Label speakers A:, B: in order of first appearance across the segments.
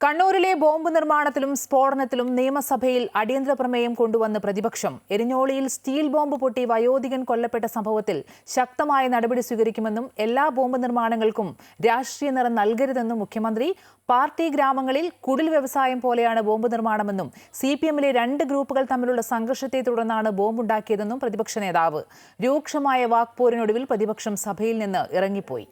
A: കണ്ണൂരിലെ ബോംബ് നിർമ്മാണത്തിലും സ്ഫോടനത്തിലും നിയമസഭയിൽ അടിയന്തര പ്രമേയം കൊണ്ടുവന്ന പ്രതിപക്ഷം. എരിഞ്ഞോളിയിൽ സ്റ്റീൽ ബോംബ് പൊട്ടി വയോധികൻ കൊല്ലപ്പെട്ട സംഭവത്തിൽ ശക്തമായ നടപടി സ്വീകരിക്കുമെന്നും എല്ലാ ബോംബ് നിർമ്മാണങ്ങൾക്കും രാഷ്ട്രീയ നിറം നൽകരുതെന്നും മുഖ്യമന്ത്രി പാർട്ടി ഗ്രാമങ്ങളിൽ കുടിൽ വ്യവസായം പോലെയാണ് ബോംബ് നിർമ്മാണമെന്നും സി പി എമ്മിലെ രണ്ട് ഗ്രൂപ്പുകൾ തമ്മിലുള്ള സംഘർഷത്തെ തുടർന്നാണ് ബോംബുണ്ടാക്കിയതെന്നും പ്രതിപക്ഷ നേതാവ്. രൂക്ഷമായ വാക്പോരിനൊടുവിൽ പ്രതിപക്ഷം സഭയിൽ നിന്ന് ഇറങ്ങിപ്പോയി.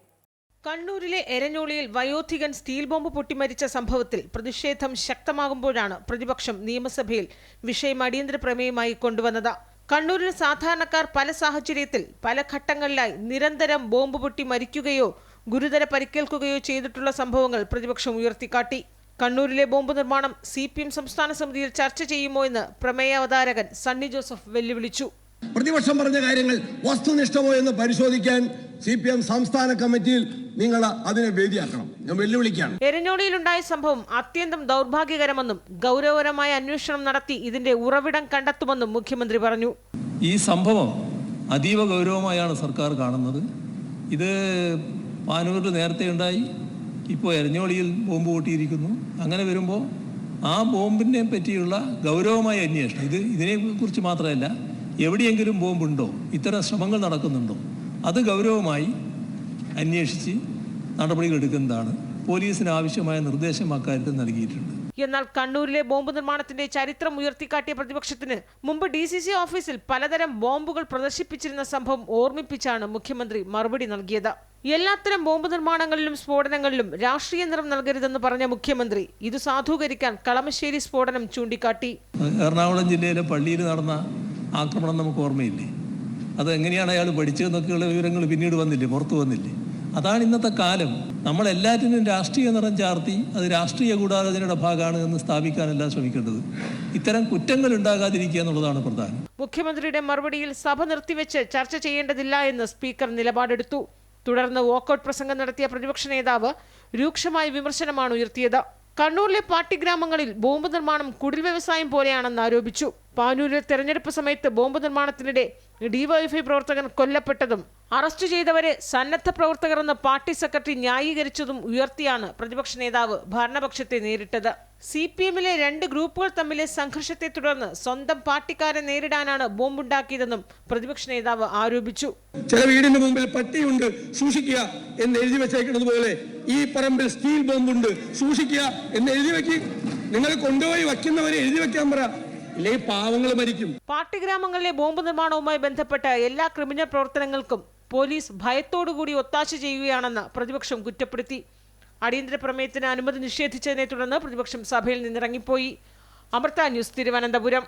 B: കണ്ണൂരിലെ എരഞ്ഞോളിയിൽ വയോധികൻ സ്റ്റീൽ ബോംബ് പൊട്ടിമരിച്ച സംഭവത്തിൽ പ്രതിഷേധം ശക്തമാകുമ്പോഴാണ് പ്രതിപക്ഷം നിയമസഭയിൽ വിഷയം അടിയന്തര പ്രമേയമായി കൊണ്ടുവന്നത്. കണ്ണൂരിൽ സാധാരണക്കാർ പല സാഹചര്യത്തിൽ പല ഘട്ടങ്ങളിലായി നിരന്തരം ബോംബ് പൊട്ടി മരിക്കുകയോ ഗുരുതര പരിക്കേൽക്കുകയോ ചെയ്തിട്ടുള്ള സംഭവങ്ങൾ പ്രതിപക്ഷം ഉയർത്തിക്കാട്ടി. കണ്ണൂരിലെ ബോംബ് നിർമ്മാണം സി പി എം സംസ്ഥാന സമിതിയിൽ ചർച്ച ചെയ്യുമോ എന്ന് പ്രമേയ അവതാരകൻ സണ്ണി ജോസഫ് വെല്ലുവിളിച്ചു.
C: പ്രതിപക്ഷം പറഞ്ഞ കാര്യങ്ങൾ വസ്തുനിഷ്ഠമോ എന്ന് പരിശോധിക്കാൻ സി പി എം സംസ്ഥാന കമ്മിറ്റിയിൽ നിങ്ങൾ അതിനെ വേദിയാക്കണം. ഞാൻ വെല്ലുവിളിക്കുകയാണ്.
B: എരഞ്ഞോളിയിലുണ്ടായ സംഭവം അത്യന്തം ദൗർഭാഗ്യകരമെന്നും ഗൗരവകരമായ അന്വേഷണം നടത്തി ഇതിന്റെ ഉറവിടം കണ്ടെത്തുമെന്നും മുഖ്യമന്ത്രി പറഞ്ഞു.
D: ഈ സംഭവം അതീവ ഗൗരവമായാണ് സർക്കാർ കാണുന്നത്. ഇത് പാനൂരിൽ നേരത്തെ ഉണ്ടായി. ഇപ്പോൾ എരഞ്ഞോളിയിൽ ബോംബ് പൊട്ടിയിരിക്കുന്നു. അങ്ങനെ വരുമ്പോൾ ആ ബോംബിനെ പറ്റിയുള്ള ഗൗരവമായ അന്വേഷണം ഇത് ഇതിനെക്കുറിച്ച് മാത്രമല്ല എവിടെയെങ്കിലും ബോംബുണ്ടോ? ഇത്തരം ശ്രമങ്ങൾ നടക്കുന്നുണ്ടോ? അത് ഗൗരവമായി അന്വേഷിച്ച് നടപടികൾ എടുക്കുന്നതാണ്. പോലീസിന് ആവശ്യമായ നിർദ്ദേശം അക്കാര്യത്തിൽ നൽകിയിട്ടുണ്ട്.
B: എന്നാൽ കണ്ണൂരിലെ ബോംബ് നിർമ്മാണത്തിന്റെ ചരിത്രം ഉയർത്തിക്കാട്ടിയ പ്രതിപക്ഷത്തിന് മുമ്പ് ഡി സി സി ഓഫീസിൽ പലതരം ബോംബുകൾ പ്രദർശിപ്പിച്ചിരുന്ന സംഭവം ഓർമ്മിപ്പിച്ചാണ് മുഖ്യമന്ത്രി മറുപടി നൽകിയത്. എല്ലാത്തരം ബോംബ് നിർമ്മാണങ്ങളിലും സ്ഫോടനങ്ങളിലും രാഷ്ട്രീയ നിറം നൽകരുതെന്ന് പറഞ്ഞ മുഖ്യമന്ത്രി ഇത് സാധൂകരിക്കാൻ കളമശ്ശേരി സ്ഫോടനം ചൂണ്ടിക്കാട്ടി.
D: എറണാകുളം ജില്ലയിലെ പള്ളിയിൽ നടന്ന ആക്രമണം നമുക്ക് ഓർമ്മയില്ലേ? അത് എങ്ങനെയാണ് അയാൾ പഠിച്ചതെന്നൊക്കെയുള്ള വിവരങ്ങൾ പിന്നീട് വന്നില്ലേ പുറത്തു വന്നില്ലേ? അതാണ് ഇന്നത്തെ കാലം. നമ്മൾ എല്ലാറ്റിനും രാഷ്ട്രീയ നിറം ചാർത്തി അത് രാഷ്ട്രീയ ഗൂഢാലോചനയുടെ ഭാഗമാണ് എന്ന് സ്ഥാപിക്കാനല്ല ശ്രമിക്കേണ്ടത്. ഇത്തരം കുറ്റങ്ങൾ ഉണ്ടാകാതിരിക്കുക എന്നുള്ളതാണ് പ്രധാനം.
B: മുഖ്യമന്ത്രിയുടെ മറുപടിയിൽ സഭ നിർത്തിവെച്ച് ചർച്ച ചെയ്യേണ്ടതില്ല എന്ന് സ്പീക്കർ നിലപാടെടുത്തു. തുടർന്ന് വോക്കൌട്ട് പ്രസംഗം നടത്തിയ പ്രതിപക്ഷ നേതാവ് രൂക്ഷമായ വിമർശനമാണ് ഉയർത്തിയത്. കണ്ണൂരിലെ പാർട്ടി ഗ്രാമങ്ങളിൽ ബോംബ് നിർമ്മാണം കുടിൽ വ്യവസായം പോലെയാണെന്ന് ആരോപിച്ചു. പാനൂരിൽ തെരഞ്ഞെടുപ്പ് സമയത്ത് ബോംബ് നിർമ്മാണത്തിനിടെ ഡിവൈഎഫ്ഐ പ്രവർത്തകൻ കൊല്ലപ്പെട്ടതും അറസ്റ്റ് ചെയ്തവരെ സന്നദ്ധ പ്രവർത്തകർ എന്ന് പാർട്ടി സെക്രട്ടറി ന്യായീകരിച്ചതും ഉയർത്തിയാണ് പ്രതിപക്ഷ നേതാവ് ഭരണപക്ഷത്തെ നേരിട്ടത്. സി പി എമ്മിലെ രണ്ട് ഗ്രൂപ്പുകൾ തമ്മിലെ സംഘർഷത്തെ തുടർന്ന് സ്വന്തം പാർട്ടിക്കാരെ നേരിടാനാണ് ബോംബുണ്ടാക്കിയതെന്നും പ്രതിപക്ഷ നേതാവ് ആരോപിച്ചു.
C: ചില വീടിന് മുമ്പിൽ പട്ടിയുണ്ട് സൂക്ഷിക്കുക എന്ന് എഴുതി വെച്ചേക്കുന്നത് പോലെ ഈ പറമ്പിൽ സ്റ്റീൽ ബോംബുണ്ട് സൂക്ഷിക്കുക എന്ന് എഴുതി വെക്കി. നിങ്ങൾ കൊണ്ടുപോയി വയ്ക്കുന്നവരെ എഴുതി വെക്കാൻ പറ. ഇല്ലെങ്കിൽ പാവങ്ങൾ മരിക്കും.
B: പാർട്ടി ഗ്രാമങ്ങളിലെ ബോംബ് നിർമ്മാണവുമായി ബന്ധപ്പെട്ട എല്ലാ ക്രിമിനൽ പ്രവർത്തനങ്ങൾക്കും പോലീസ് ഭയത്തോടുകൂടി ഒത്താശ ചെയ്യുകയാണെന്ന് പ്രതിപക്ഷം കുറ്റപ്പെടുത്തി. അടിയന്തര പ്രമേയത്തിന് അനുമതി നിഷേധിച്ചതിനെ തുടർന്ന് പ്രതിപക്ഷം സഭയിൽ നിന്നിറങ്ങിപ്പോയി. അമൃത ന്യൂസ് തിരുവനന്തപുരം.